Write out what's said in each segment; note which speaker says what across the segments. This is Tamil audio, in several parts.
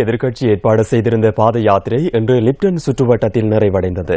Speaker 1: எதிர்க்கட்சி ஏற்பாடு செய்திருந்த பாத யாத்திரை இன்று லிப்டன் சுற்றுவட்டத்தில் நிறைவடைந்தது.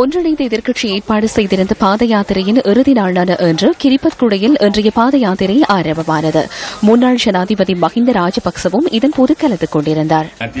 Speaker 2: ஒன்றிணைந்த எதிர்க்கட்சி ஏற்பாடு செய்திருந்த பாத யாத்திரையின் இறுதி நாளான இன்று கிரிபத்குடையில் இன்றைய பாத யாத்திரை ஆரம்பமானது. முன்னாள் ஜனாதிபதி மஹிந்த ராஜபக்சவும் இதன்போது கலந்து கொண்டிருந்தார்.
Speaker 3: ඇති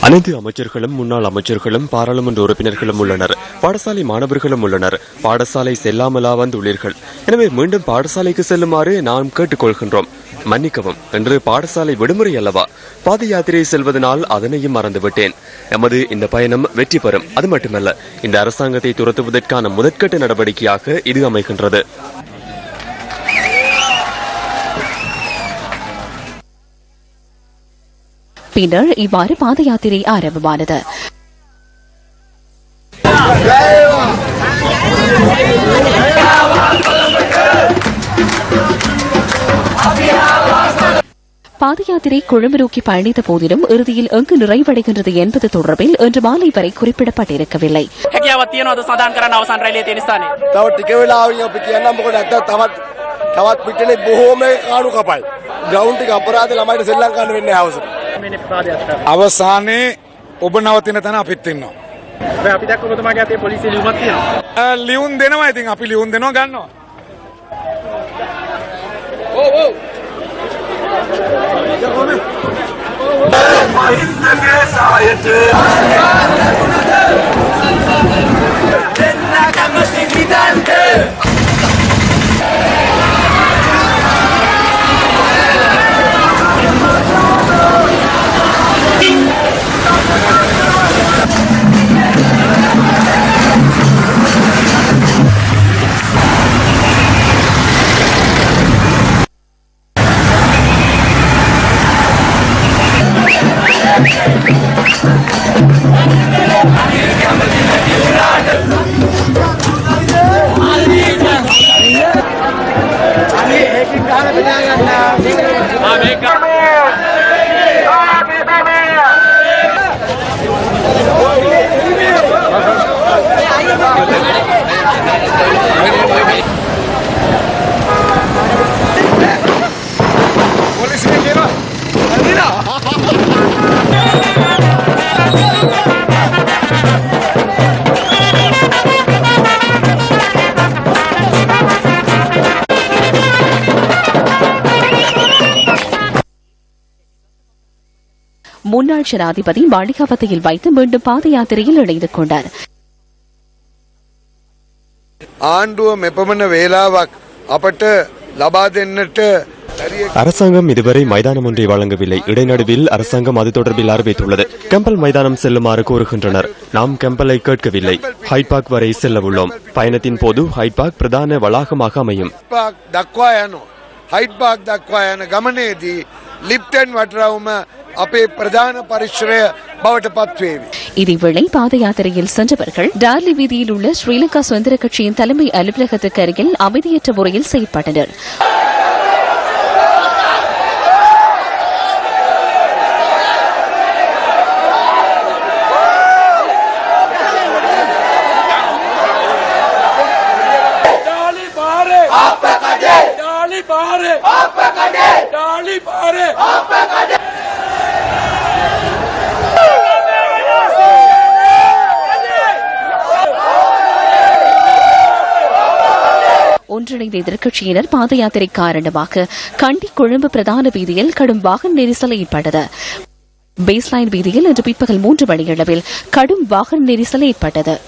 Speaker 1: அனைத்து அமைச்சர்களும் முன்னாள் அமைச்சர்களும் பாராளுமன்ற உறுப்பினர்களும் உள்ளனர். பாடசாலை மாணவர்களும் உள்ளனர். பாடசாலை செல்லாமலா வந்துள்ளீர்கள். எனவே மீண்டும் பாடசாலைக்கு செல்லுமாறு நாம் கேட்டுக்கொள்கின்றோம். மன்னிக்கவும் என்று பாடசாலை விடுமுறை அல்லவா? பாத யாத்திரை செல்வதனால் அதனையும் மறந்துவிட்டேன். எமது இந்த பயணம் வெற்றி பெறும். அது மட்டுமல்ல இந்த அரசாங்கத்தை துரத்துவதற்கான முதற்கட்ட நடவடிக்கையாக இது அமைகின்றது.
Speaker 2: பின்னர் இவ்வாறு பாத யாத்திரை ஆரம்பமானது பாத யாத்திரை கொழும்பு நோக்கி பயணித்த போதிலும் இறுதியில் எங்கு நிறைவடைகின்றது என்பது தொடர்பில் இன்று மாலை வரை குறிப்பிடப்பட்டிருக்கவில்லை
Speaker 4: හැකියාවත් තියෙනවද සඳහන් කරන්න අවසන් රැළිය තියෙන ස්ථානයේ
Speaker 5: තව ටික වෙලාවකින් අපි කියන්නම් මොකද නැත්නම් තවත් තවත් පිටනේ බොහෝම කාණු කපයි ග්‍රවුන්ඩ් එක අපරාධ ළමයිට සෙල්ලම් කරන්න වෙන්නේ හවසට
Speaker 4: මේ පාදයාත්‍රාව.
Speaker 6: අවසානයේ ඔබ නවතින තැන අපිත් ඉන්නවා.
Speaker 4: හැබැයි අපි දැක්ක ඔබතුමාගේ අතේ පොලිසිය ලියුමක් තියෙනවා.
Speaker 6: අ, ලියුම් දෙනවා ඉතින් අපි ලියුම් දෙනවා ගන්නවා. පොලිසිය
Speaker 2: முன்னாள் ஜனாதிபதி மாளிகாவத்தையில் வைத்து மீண்டும் பாத யாத்திரையில் இணைந்து கொண்டார்
Speaker 5: ආණ්ඩුව මෙපමණ වේලාවක් අපට ලබා දෙන්නට හරිය
Speaker 1: அரசாங்கம் இதுவரை மைதானம் ஒன்றை வழங்கவில்லை இடைநடுவில் அரசாங்கம் அது தொடர்பில் அறிவித்துள்ளது கம்பல் மைதானம் செல்லுமாறு கோருகின்றனர் நாம் கம்பலை கேட்கவில்லை ஹைட் பார்க் வரை செல்ல உள்ளோம் பயணத்தின் போது ஹைட் பார்க் பிரதான வளாகமாக அமையும்
Speaker 5: હાઇટબાગ દાખવાય અને ગમને દી ಲಿಪ್ಟನ್ ವಟ್ರಾವುಮ ಅಪೇ ಪ್ರಧಾನ ಪರಿಶ್ರಯ
Speaker 2: இதேவேளை பாத யாத்திரையில் சென்றவர்கள் டார்லி வீதியில் உள்ள ஸ்ரீலங்கா சுதந்திர கட்சியின் தலைமை அலுவலகத்துக்கு அருகில் அமைதியற்ற முறையில் செயல்பட்டனர்.
Speaker 4: பாரு. டாலி பாரு.
Speaker 2: ஒன்றிணைந்த எதிர்க்கட்சியினர் பாத யாத்திரை காரணமாக கண்டி கொழும்பு பிரதான வீதியில் கடும் வாகன நெரிசல் ஏற்பட்டது. பேஸ்லைன் வீதியில் இன்று பிற்பகல் மூன்று மணியளவில் கடும் வாகன நெரிசல் ஏற்பட்டது.